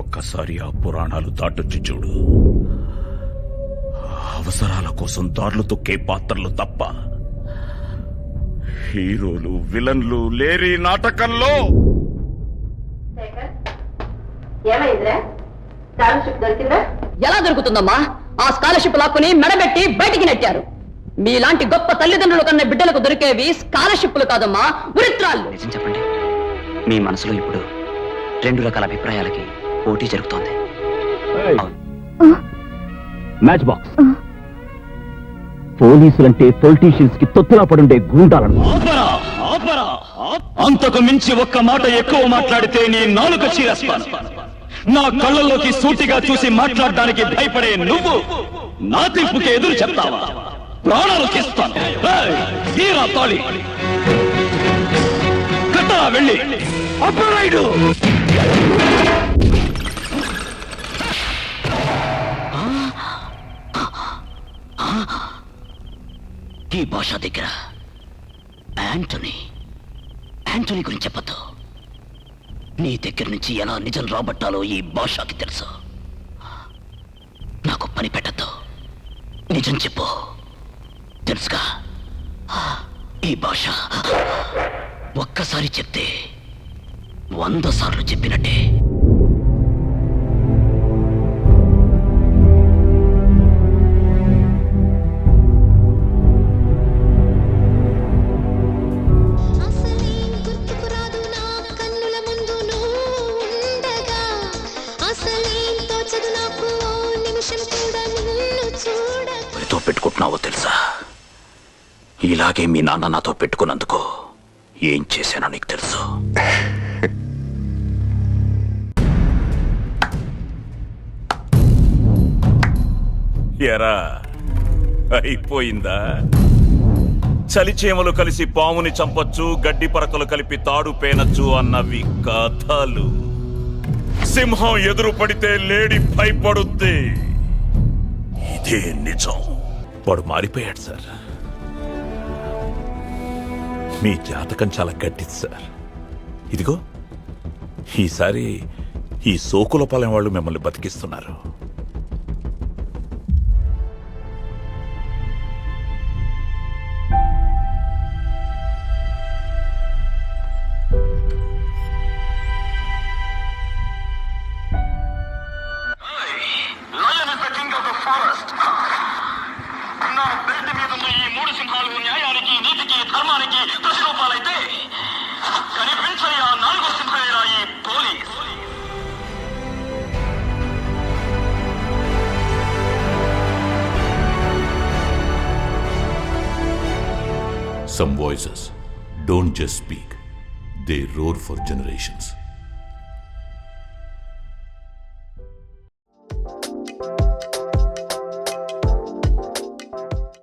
ఒక్కసారి ఆ పురాణాలు దాటొచ్చి చూడు. అవసరాల కోసం దారులు తొక్కే పాత్రలు తప్ప హీరోలు విలన్లు లేరి నాటకంలో! ఏమైందిరా? స్కాలర్షిప్ దొరికిందా? ఎలా దొరుకుతుందమ్మా? ఆ స్కాలర్షిప్ లాక్కుని మెడబెట్టి బయటికి నెట్టారు. మీలాంటి గొప్ప తల్లిదండ్రులు కన్న బిడ్డలకు దొరికేవి స్కాలర్షిప్లు కాదమ్మా నిజం చెప్పండి. మీ మనసులో ఇప్పుడు రెండు రకాల అభిప్రాయాలకి పోటీ జరుగుతోంది. Match box పోలీసులంటే పొలిటీషియన్స్కి తొత్తులా పడుండే గూండాలను. ఆపరా ఆపరా అంతకు మించి ఒక్క మాట ఎక్కువ మాట్లాడితే నీ నాలుక చీరేస్తాను. నా కళ్ళల్లోకి సూటిగా చూసి మాట్లాడడానికి భయపడే నువ్వు నా తీర్పుకి ఎదురు చెప్తావా? ప్రాణాలు తీస్తాను. ఏయ్, తీరా తాళి. కట్టరా వెళ్ళి. అప్పరాయుడు ఈ భాష దగ్గర యాంటనీ యాంటనీ గురించి చెప్పద్దు. నీ దగ్గర నుంచి ఎలా నిజం రాబట్టాలో ఈ భాషకి తెలుసు. నాకు పని పెట్టద్దు. నిజం చెప్పు. తెలుసుగా? ఈ భాష ఒక్కసారి చెప్తే వంద సార్లు చెప్పినట్టే. పెట్టుకుంటున్నావో తెలుసా? ఇలాగే మీ నాన్న నాతో పెట్టుకున్నందుకు ఏం చేశానో నీకు తెలుసు. ఎరా అయిపోయిందా? చలిచేమలు కలిసి పాముని చంపొచ్చు గడ్డి పరకలు కలిపి తాడు పేనచ్చు అన్నవి కథలు. సింహం ఎదురు పడితే లేడి భయపడుద్ది. ఇదే నిజం. వాడు మారిపోయాడు సార్. మీ జాతకం చాలా గట్టిది సార్. ఇదిగో ఈసారి ఈ సోకుల పాలెం వాళ్ళు మిమ్మల్ని బతికిస్తున్నారు. నీతికి ధర్మానికి ప్రతిరూపాలైతే కనిపించని ఆ నాలుగో సింహమేరా ఈ police Some voices don't just speak, they roar for generations.